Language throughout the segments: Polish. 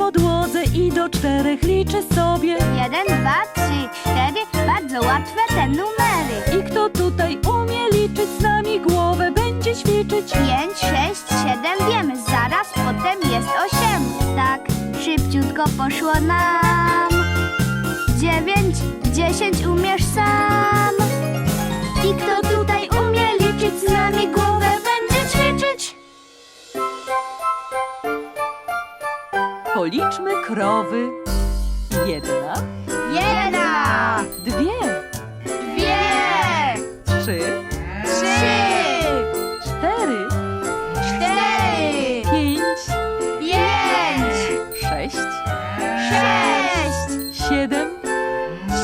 podłodze i do czterech liczy sobie. Jeden, dwa, trzy, cztery, bardzo łatwe te numery. I kto tutaj umie liczyć z nami głowę będzie ćwiczyć. Pięć, sześć, siedem, wiemy, zaraz potem jest osiem. Tak, szybciutko poszło nam. Dziewięć, dziesięć, umiesz sam. I kto tutaj umie liczyć z nami głowę Policzmy krowy. Jedna, Jedna, dwie, dwie, trzy, trzy, cztery, cztery, pięć, pięć, sześć, sześć, siedem,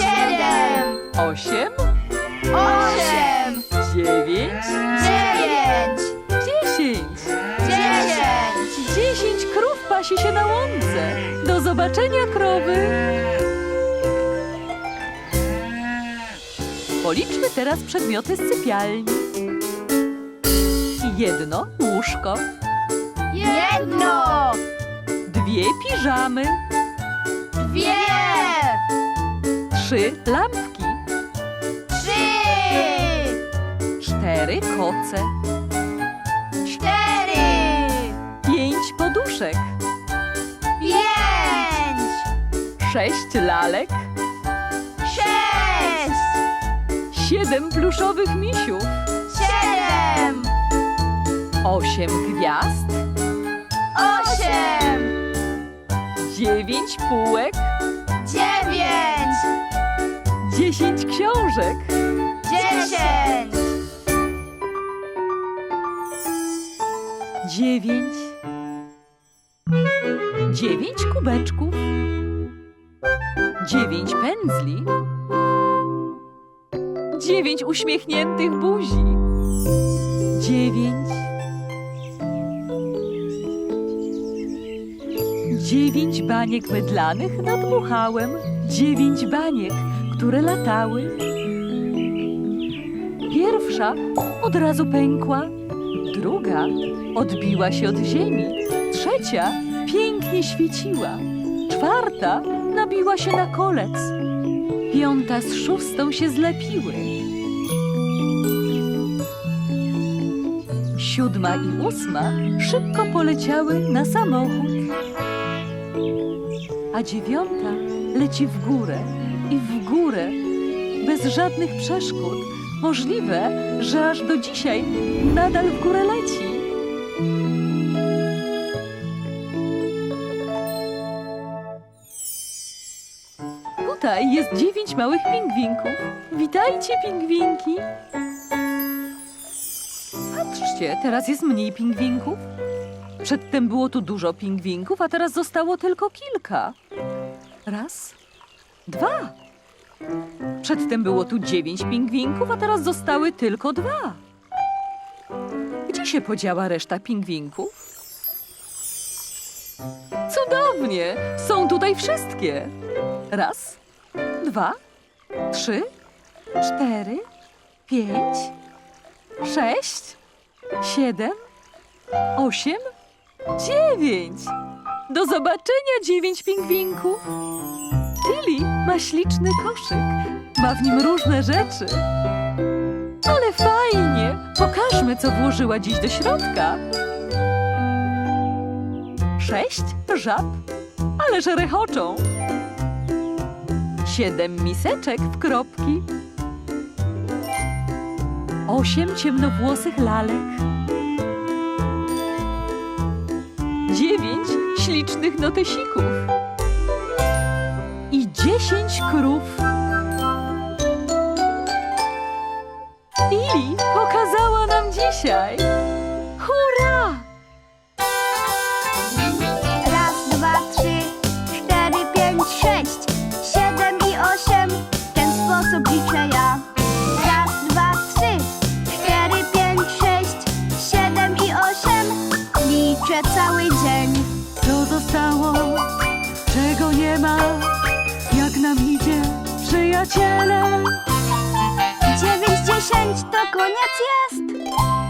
siedem, osiem, osiem, dziewięć, dziewięć, dziesięć. Pasi się na łące. Do zobaczenia, krowy. Policzmy teraz przedmioty z sypialni. Jedno łóżko, Jedno, dwie piżamy, dwie, trzy lampki, trzy, cztery koce, cztery, pięć poduszek, sześć lalek, sześć, siedem pluszowych misiów, siedem, osiem gwiazd, osiem, dziewięć półek, dziewięć, dziesięć książek. dziesięć, Dziewięć. Dziewięć kubeczków. Dziewięć pędzli. Dziewięć uśmiechniętych buzi. Dziewięć. Dziewięć baniek mydlanych nad muchałem. Dziewięć baniek, które latały. Pierwsza od razu pękła. Druga odbiła się od ziemi. Trzecia pięknie świeciła. Czwarta nabiła się na kolec. Piąta z szóstą się zlepiły. Siódma i ósma szybko poleciały na samochód. A dziewiąta leci w górę i w górę, bez żadnych przeszkód. Możliwe, że aż do dzisiaj nadal w górę leci. Tutaj jest dziewięć małych pingwinków. Witajcie, pingwinki. Patrzcie, teraz jest mniej pingwinków. Przedtem było tu dużo pingwinków, a teraz zostało tylko kilka. Raz, dwa. Przedtem było tu dziewięć pingwinków, a teraz zostały tylko dwa. Gdzie się podziała reszta pingwinków? Cudownie! Są tutaj wszystkie. Raz, dwa, trzy, cztery, pięć, sześć, siedem, osiem, dziewięć. Do zobaczenia, dziewięć pingwinków. Tilly ma śliczny koszyk. Ma w nim różne rzeczy. Ale fajnie! Pokażmy, co włożyła dziś do środka. Sześć żab, ale rechoczą. Siedem miseczek w kropki. Osiem ciemnowłosych lalek. Dziewięć ślicznych notesików i dziesięć krów. Lili pokazała nam dzisiaj. przyjaciele. Dziewięć dziesięć to koniec jest.